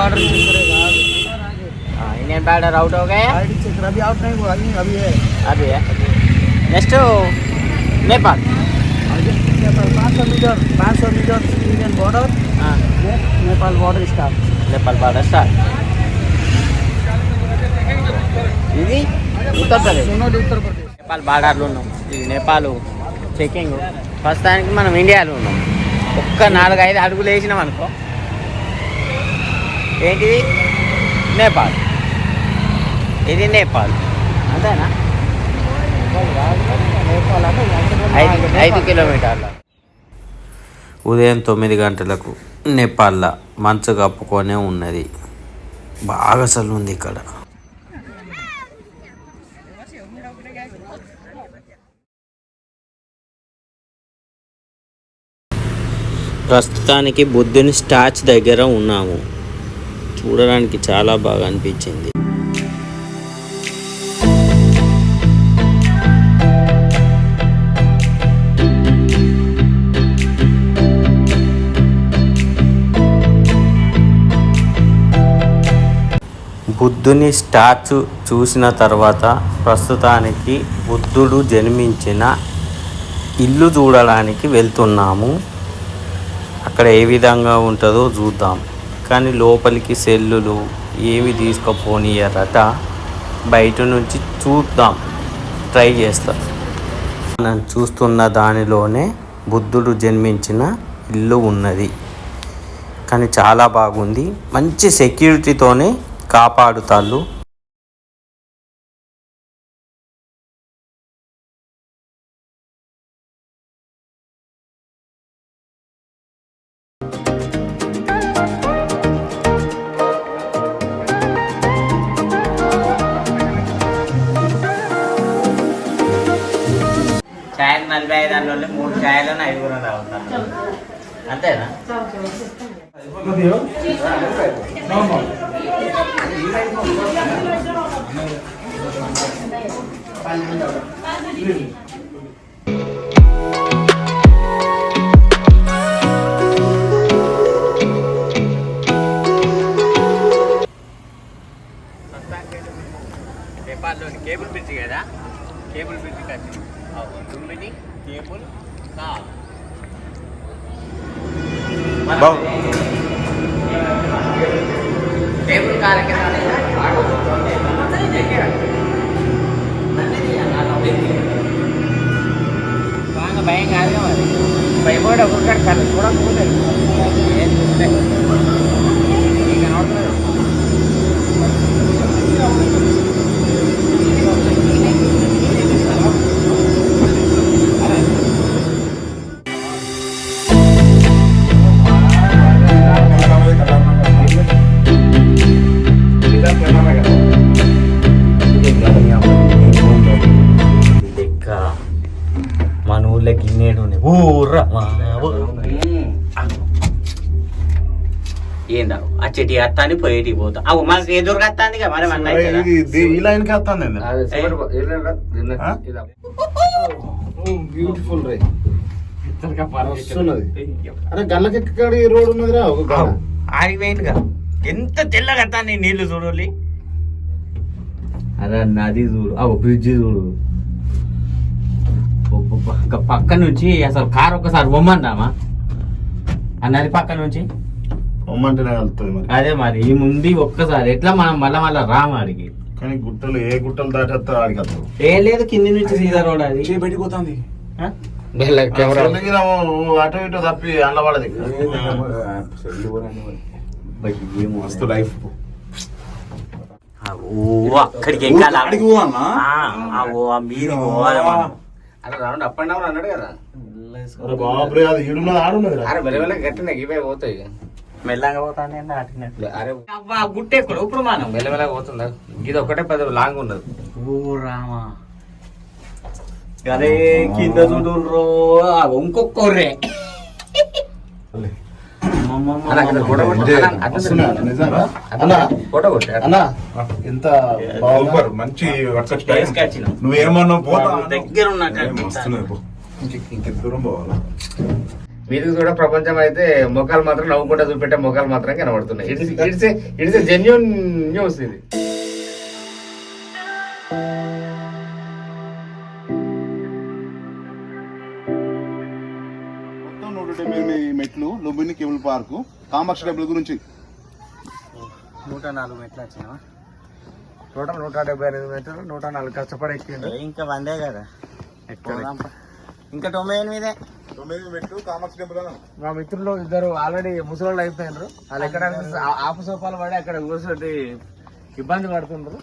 Border check करेगा हाँ, Indian border out हो गए आईडी चेक कर अभी आउट नहीं हुआ अभी अभी है अभी है नेक्स्ट नेपाल पाँच सौ मीटर पाँच सौ मीटर इंडियन बॉर्डर हाँ, Nepal border staff Nepal border start ఇది ఉత్తరప్రదేశ్ सोनोली उत्तर प्रदेश నేపాల్ బార్డర్లో ఉన్నాం ఇది నేపాల్ చెకింగ్ ప్రస్తుతానికి మనం ఇండియాలో ఉన్నాం ఒక్క నాలుగు ఐదు అడుగులు వేసినాం అనుకో ఏంటిది? నేపాల్. ఇది నేపాల్. అంతేనా? ఐదు కిలోమీటర్ల. ఉదయం తొమ్మిది గంటలకు నేపాల్లో మంచు కప్పుకొనే ఉన్నది. బాగా అసలు ఉంది ఇక్కడ. ప్రస్తుతానికి బుద్ధుని స్టాచ్ దగ్గర ఉన్నాము. చూడడానికి చాలా బాగా అనిపించింది. బుద్ధుని స్టాచ్యూ చూసిన తర్వాత ప్రస్తుతానికి బుద్ధుడు జన్మించిన ఇల్లు చూడడానికి వెళ్తున్నాము. అక్కడ ఏ విధంగా ఉంటుందో చూద్దాం. కానీ లోపలికి సెల్లులు ఏమి తీసుకుపోనీయరట బయట నుంచి చూద్దాం. ట్రై చేస్తాం. మనం చూస్తున్న దానిలోనే బుద్ధుడు జన్మించిన ఇల్లు ఉన్నది. కానీ చాలా బాగుంది. మంచి సెక్యూరిటీతోనే కాపాడుతాళ్ళు. నలభై మూడు ఛాయలను ఐదుగురు తాగుతారు. అంతేనా? బాగా మరి భయపడి ఒకరికాడు కళ్ళు కూడా కూలేదు ఏం చూస్తే. ఇక ఏందా ఆ చెట్టు అత్తాని పోయేటి పోతా అవు మనకి ఎదురుగా అత్తాంది కదా మరి మన ఈ బ్యూటిఫుల్ రే? అరే గల్లకి ఈ రోడ్ ఉన్నదిరా? ఒక గల్ల. ఆగిపోయిందిగా ఎంత తెల్లగా అత్తాన్ని నీళ్ళు చూడాలి అరే నది చూడు. అవు బ్రిడ్జ్ చూడు. పక్క నుంచి అసలు కారు ఒక్కసారి బొమ్మందామా? ఆ నది పక్క నుంచి. వెళ్తుంది మరి. అదే మరి ఈ ముందు ఒక్కసారి. ఎట్లా మనం మళ్ళా మళ్ళా రాము అడిగి కానీ గుట్టలు ఏ గుట్టలు దాటేస్తారు ఆడికి వస్తారు ఏ లేదు కింది నుంచి సీదా రోడ్ అది. బయటికి పోతుంది. ఆ? అటు ఇటు తప్పి అండబడది మస్తు లైఫ్ అక్కడికి ఎక్కాలి అడిగి మీది పోవాలి. అరే రౌండ్ అప్ అండ్ డౌన్ అన్నాడు కదా. అరే బాబురే అది ఈడున్నది ఆడున్నది అరే మెల్లమెల్ల గట్టిన ఇవే పోతాయి. మెల్లగా పోతానే దాటినట్లు అరే అబ్బా గుట్టే ఎక్కడ ఇప్పుడు మనం. మెల్లమెల్ల పోతుందా? ఇది ఒకటే పెద్ద లాంగ్ ఉన్నది. ఓ రామా. అరే కింద చూడు ఎంత మంచి పోతా దగ్గర దూరం పోవాలా? చూడ ప్రపంచం అయితే ముఖాలు మాత్రం నవ్వుకుంటా చూపెట్టే ముఖాలు మాత్రం కనబడుతున్నాయి. It's it's it's genuine news ఇది. Lumbini cable park Kamakshi temple గురించి. నూట నాలుగు మెట్లు వచ్చినా టోటల్ నూట డెబ్బై ఎనిమిది మెట్లు నూట నాలుగు కష్టపడి ఎక్కిండు. ఇంకా వందే కదా. ఇంకా తొంభై ఎనిమిదే. తొమ్మిది మెట్లు కామాక్షి టెంపుల్ అన్న మా మిత్రులు ఇద్దరు ఆల్రెడీ ముసలోళ్ళు అయిపోయినారు. వాళ్ళు ఎక్కడ ఆపు సోపాలు పడి అక్కడ కూర్చోటి ఇబ్బంది పడుతుండ్రు.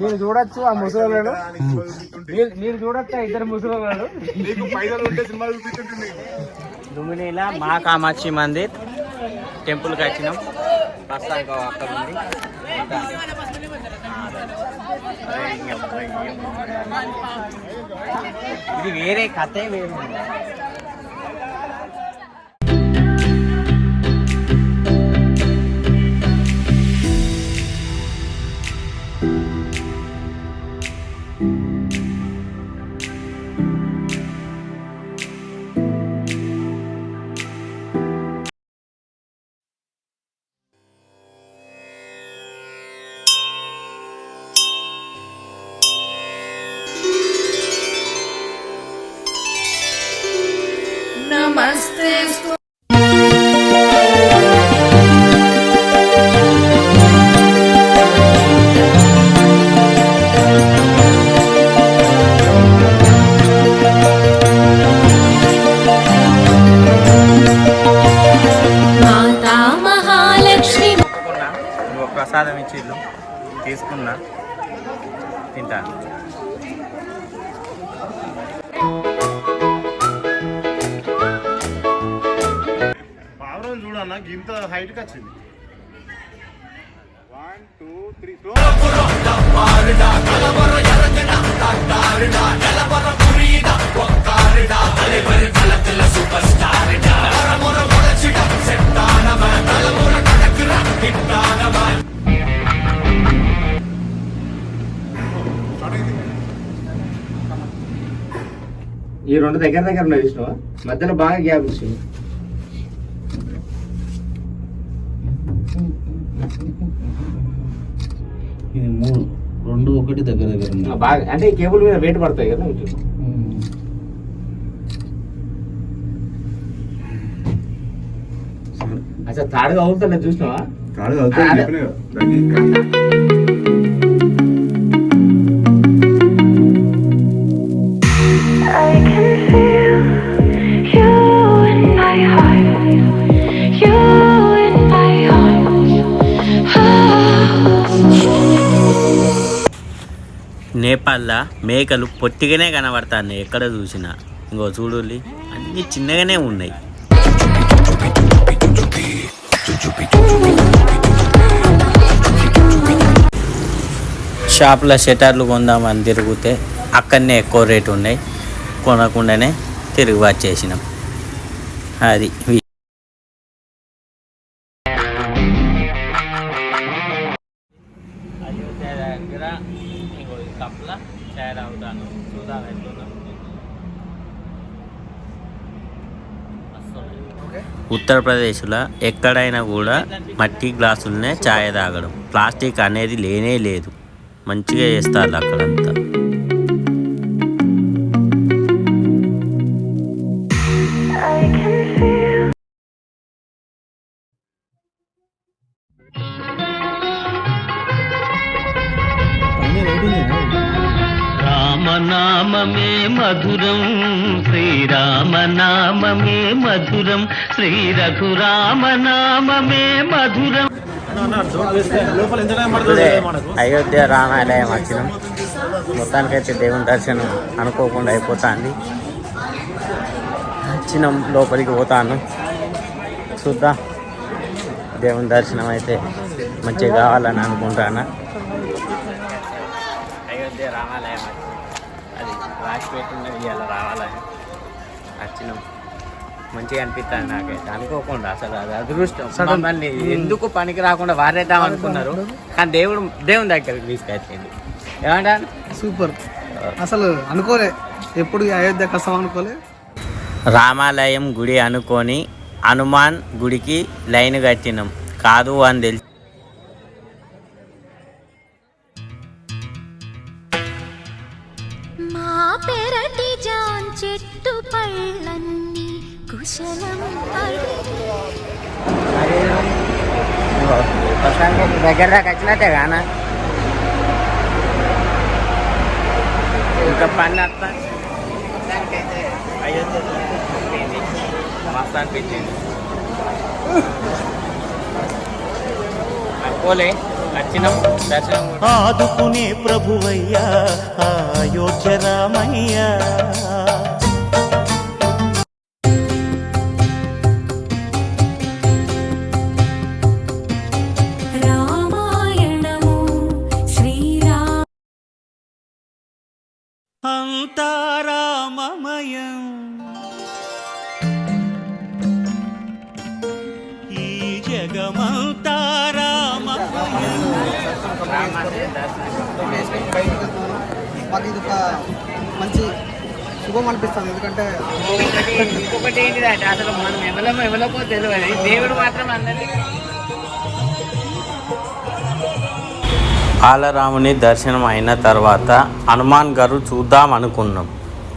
మీరు చూడొచ్చు ఆ ముసలోళ్ళను. మీరు చూడొచ్చు ఆ ఇద్దరు ముసలోళ్ళు నీకు పైసలు ఉంటే సినిమా చూపించుంటుంది దుమినిలా మా కామాక్షి మందిర్ టెంపుల్కి వచ్చినాం. ప్రస్తుతానికి అక్కడ ఉంది. ఇది వేరే కథే వేరు. వచ్చింది వన్ టూ త్రీ ఈ రెండు దగ్గర దగ్గర ఉన్నాయి చూసినావా మధ్యలో బాగా గ్యాప్ ఇచ్చింది. ఇది మూడు. రెండు ఒకటి దగ్గర దగ్గర బాగా అంటే కేబుల్ మీద వెయిట్ పడతాయి కదా ఇటు. అసలు తాడుగా అవుతుందా చూసినావా? కాదు. అవుతుంది, నేపాల్లో మేకలు పొట్టిగానే కనబడతాయి ఎక్కడ చూసినా? ఇంకో చూడులి అన్ని చిన్నగానే ఉన్నాయి. షాప్లో షటర్లు కొందామని తిరిగితే అక్కడనే ఎక్కువ రేటు ఉన్నాయి. కొనకుండానే తిరిగి వచ్చేసినాం. అది ఉత్తరప్రదేశ్లో ఎక్కడైనా కూడా మట్టి గ్లాసులనే ఛాయ్ తాగడం. ప్లాస్టిక్ అనేది లేనే లేదు. మంచిగా చేస్తారు అక్కడంతా రామనామమే మధురం శ్రీరామ నామమే మధురం శ్రీ రఘురామనామమే మధురం అయోధ్య రామాలయం వచ్చినాం. మొత్తానికైతే దేవుని దర్శనం అనుకోకుండా అయిపోతుంది. వచ్చినాం లోపలికి పోతాను. చూద్దాం. దేవుని దర్శనం అయితే మంచిగా కావాలని అనుకుంటాను. అయోధ్య రామాలయం ఇవాళ రావాలని వచ్చినాం మంచిగా అనిపిస్తుంది నాకైతే. అనుకోకుండా అసలు అది అదృష్టం. మమ్మల్ని ఎందుకు పనికి రాకుండా వారేద్దాం అనుకున్నారు. కానీ దేవుడు దేవుని దగ్గరికి తీసుకొచ్చింది. ఏమంటారు? సూపర్. అసలు అనుకోలే. ఎప్పుడు అయోధ్య కష్టం అనుకోలే. రామాలయం గుడి అనుకొని హనుమాన్ గుడికి లైన్ కట్టినాం. కాదు అని తెలిసి దగ్గర దాకా వచ్చినట్టే కానా ఇంకా పని అత్త మస్తు అనిపించింది పోలే వచ్చినాం దర్శనం ఆదుకునే ప్రభువయ్యా అయోధ్య రామయ్యా. అంతా రామమయం ఈ జగమంతా రామమయం. మాకు ఇది ఒక మంచి శుభం అనిపిస్తుంది. ఎందుకంటే ఇంకొకటి ఇంకొకటి ఏంటిదంటే అసలు మనం ఎవరమో ఎవరమో తెలియదు. దేవుడు మాత్రం అందరినీ బాలరాముని దర్శనం అయిన తర్వాత హనుమాన్ గారు చూద్దాం అనుకున్నాం.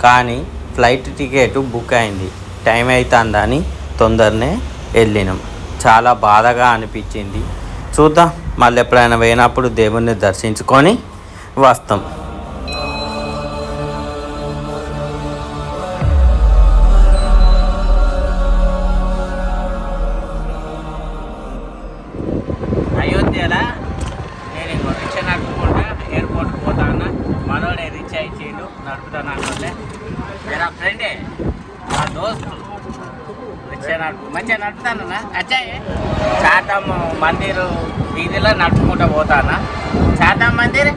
కానీ ఫ్లైట్ టికెట్ బుక్ అయింది. టైం అవుతుందని తొందరనే వెళ్ళినాం. చాలా బాధగా అనిపించింది. చూద్దాం మళ్ళీ ఎప్పుడైనా పోయినప్పుడు దేవుణ్ణి దర్శించుకొని వస్తాం. నడుపుతానా అచ్చాయి చాటమ్మ మందిర్ వీధిలో నడుపుకుంటూ పోతానా? చాటమ్మ మందిర్?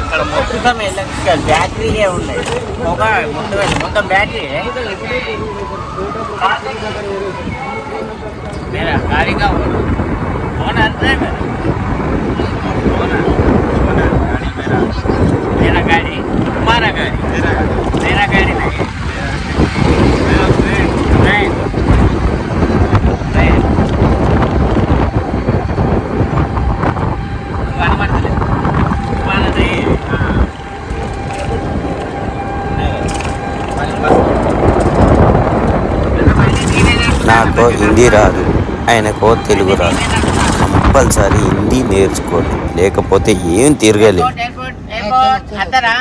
ఇక్కడ మొత్తం ఎలక్ట్రికల్ బ్యాటరీలే ఉన్నాయి. ఒక ముందు మొత్తం బ్యాటరీ. మేరా గాడిగా ఓనర్ డ్రైవర్. ఓనర్ నాతో నాకు హిందీ రాదు ఆయనకు తెలుగు రాదు. కంపల్సరీ హిందీ నేర్చుకోవాలి లేకపోతే ఏం తిరగలేదు ఎయిర్పోర్ట్ అత్తరా?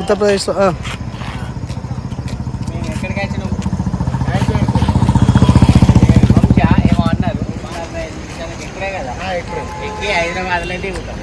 ఉత్తరప్రదేశ్లో ఎక్కడికి వచ్చినాం? ఏమో అన్నారు. మన ఇక్కడే కదా? ఎక్కి హైదరాబాద్లో దిగుతాం.